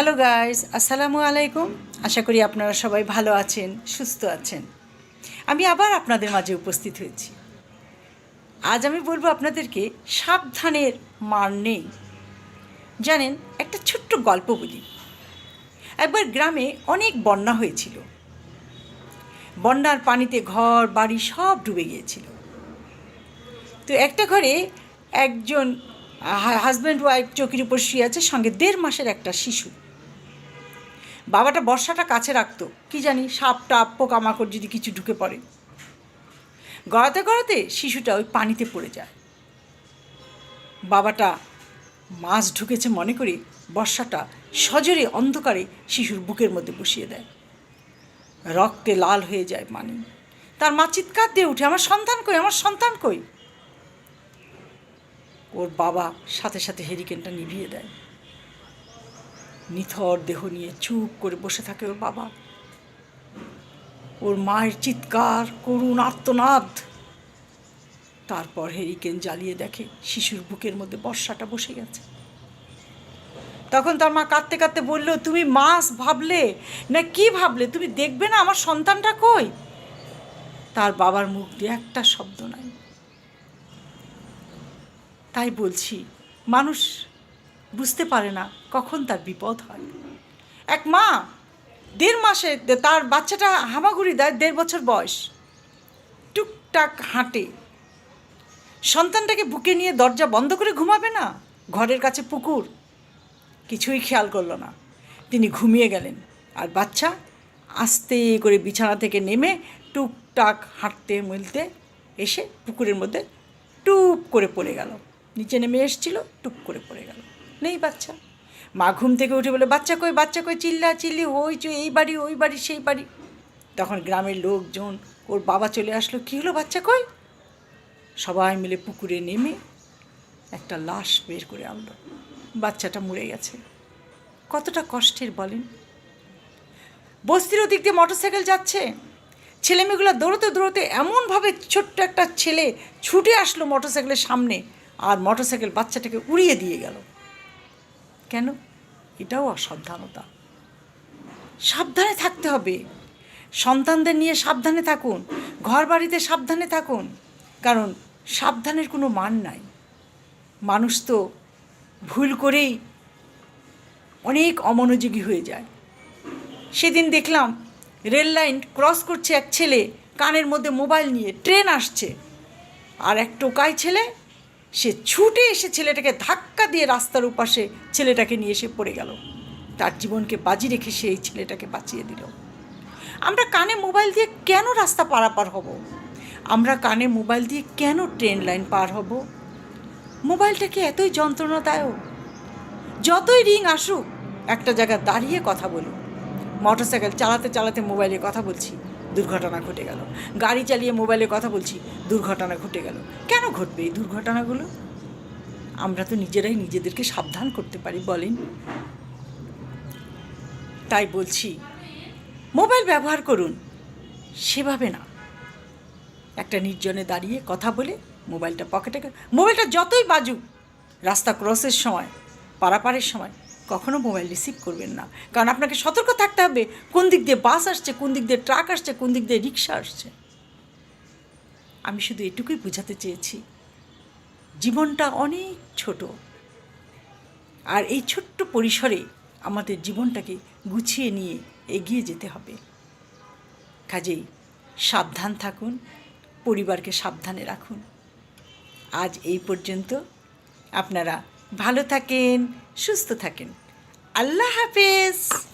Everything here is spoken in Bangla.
হ্যালো গাইস আসসালামু আলাইকুম আশা করি আপনারা সবাই ভালো আছেন, সুস্থ আছেন। আমি আবার আপনাদের মাঝে উপস্থিত হয়েছি। আজ আমি বলব আপনাদেরকে সাবধানের মার নেই। জানেন, একটা ছোট্ট গল্প বলি। একবার গ্রামে অনেক বন্যা হয়েছিল। বন্যার পানিতে ঘর, বাড়ি সব ডুবে গিয়েছিল। তো একটা ঘরে একজন হাজব্যান্ড ওয়াইফ চৌকির উপর শুয়ে আছে, সঙ্গে দেড় মাসের একটা শিশু। বাবাটা বর্ষাটা কাছে রাখতো। কি জানি, সাপ টাপ, পোকামাকড় যদি কিছু ঢুকে পড়ে। গড়াতে গড়াতে শিশুটা ওই পানিতে পড়ে যায়। বাবাটা মাছ ঢুকেছে মনে করে বর্ষাটা সজোরে অন্ধকারে শিশুর বুকের মধ্যে বসিয়ে দেয়। রক্তে লাল হয়ে যায় পানি তার মা চিৎকার দিয়ে উঠে, আমার সন্তান কই? আমার সন্তান কই? ওর বাবা সাথে সাথে হেরিকেনটা নিভিয়ে দেয়। নিথর দেহ নিয়ে চুপ করে বসে থাকে ওর বাবা। ওর মায়ের চিৎকার, করুণ আর্তনাদ। তারপর হেরিকেন জ্বালিয়ে দেখে শিশুর বুকের মধ্যে বর্ষাটা বসে গেছে। তখন তার মা কাঁদতে কাঁদতে বলল, তুমি মাস ভাবলে? না কি ভাবলে? তুমি দেখবে না আমার সন্তানটা কই? তার বাবার মুখ দিয়ে একটা শব্দ নাই। তাই বলছি, মানুষ বুঝতে পারে না কখন তার বিপদ হয়। এক মা দেড় মাসে তার বাচ্চাটা হামাগুড়ি দেয় দেড় বছর বয়স। টুকটাক হাঁটে। সন্তানটাকে বুকে নিয়ে দরজা বন্ধ করে ঘুমাবে না? ঘরের কাছে পুকুর। কিছুই খেয়াল করল না। তিনি ঘুমিয়ে গেলেন। আর বাচ্চা আস্তে করে বিছানা থেকে নেমে টুকটাক হাঁটতে মিলতে এসে পুকুরের মধ্যে টুপ করে পড়ে গেল। নিচে নেমে এসছিল, টুপ করে পড়ে গেল। নেই বাচ্চা। মা ঘুম থেকে উঠে বলে, বাচ্চা কই বাচ্চা কই, চিল্লা, চিল্লি হইচ এই বাড়ি, ওই বাড়ি, সেই বাড়ি। তখন গ্রামের লোকজন, ওর বাবা চলে আসলো, কী হলো বাচ্চা কই? সবাই মিলে পুকুরে নেমে একটা লাশ বের করে আনলো। বাচ্চাটা মরে গেছে। কতটা কষ্টের বলেন। বস্তির ওদিক দিয়ে মোটরসাইকেল যাচ্ছে। ছেলেমেয়েগুলো দৌড়তে দৌড়তে এমনভাবে ছোট্ট একটা ছেলে ছুটে আসলো মোটরসাইকেলের সামনে। আর মোটরসাইকেল বাচ্চাটাকে উড়িয়ে দিয়ে গেল। কেন? এটাও অসাবধানতা। সাবধানে থাকতে হবে। সন্তানদের নিয়ে সাবধানে থাকুন। ঘর বাড়িতে সাবধানে থাকুন। কারণ সাবধানের কোনো মান নাই। মানুষ তো ভুল করেই অনেক অমনোযোগী হয়ে যায়। সেদিন দেখলাম রেল লাইন ক্রস করছে এক ছেলে, কানের মধ্যে মোবাইল নিয়ে, ট্রেন আসছে। আর এক টোকাই ছেলে সে ছুটে এসে ছেলেটাকে ধাক্কা দিয়ে রাস্তার উপাশে ছেলেটাকে নিয়ে এসে পড়ে গেল। তার জীবনকে বাজি রেখে সে এই ছেলেটাকে বাঁচিয়ে দিল। আমরা কানে মোবাইল দিয়ে কেন রাস্তা পারাপার হব? আমরা কানে মোবাইল দিয়ে কেন ট্রেন লাইন পার হব? মোবাইলটাকে এতই যন্ত্রণাদায়ক? যতই রিং আসুক, একটা জায়গায় দাঁড়িয়ে কথা বলুন। মোটরসাইকেল চালাতে চালাতে মোবাইলে কথা বলছি। দুর্ঘটনা ঘটে গেল। গাড়ি চালিয়ে মোবাইলে কথা বলছি, দুর্ঘটনা ঘটে গেল। কেন ঘটবে এই দুর্ঘটনাগুলো? আমরা তো নিজেরাই নিজেদেরকে সাবধান করতে পারি, বলেন। তাই বলছি, মোবাইল ব্যবহার করুন, সেভাবে না। একটা নির্জনে দাঁড়িয়ে কথা বলে মোবাইলটা পকেটে মোবাইলটা যতই বাজুক, রাস্তা ক্রসের সময়, পারাপারের সময় কখনো মোবাইল রিসিভ করবেন না। কারণ আপনাকে সতর্ক থাকতে হবে, কোন দিক দিয়ে বাস আসছে, কোন দিক দিয়ে ট্রাক আসছে, কোন দিক দিয়ে রিক্সা আসছে। আমি শুধু এটুকুই বোঝাতে চেয়েছি, জীবনটা অনেক ছোট। আর এই ছোট্ট পরিসরে আমাদের জীবনটাকে গুছিয়ে নিয়ে এগিয়ে যেতে হবে। কাজেই সাবধান থাকুন, পরিবারকে সাবধানে রাখুন। আজ এই পর্যন্ত। আপনারা ভালো থাকেন, সুস্থ থাকেন। আল্লাহ হাফেজ।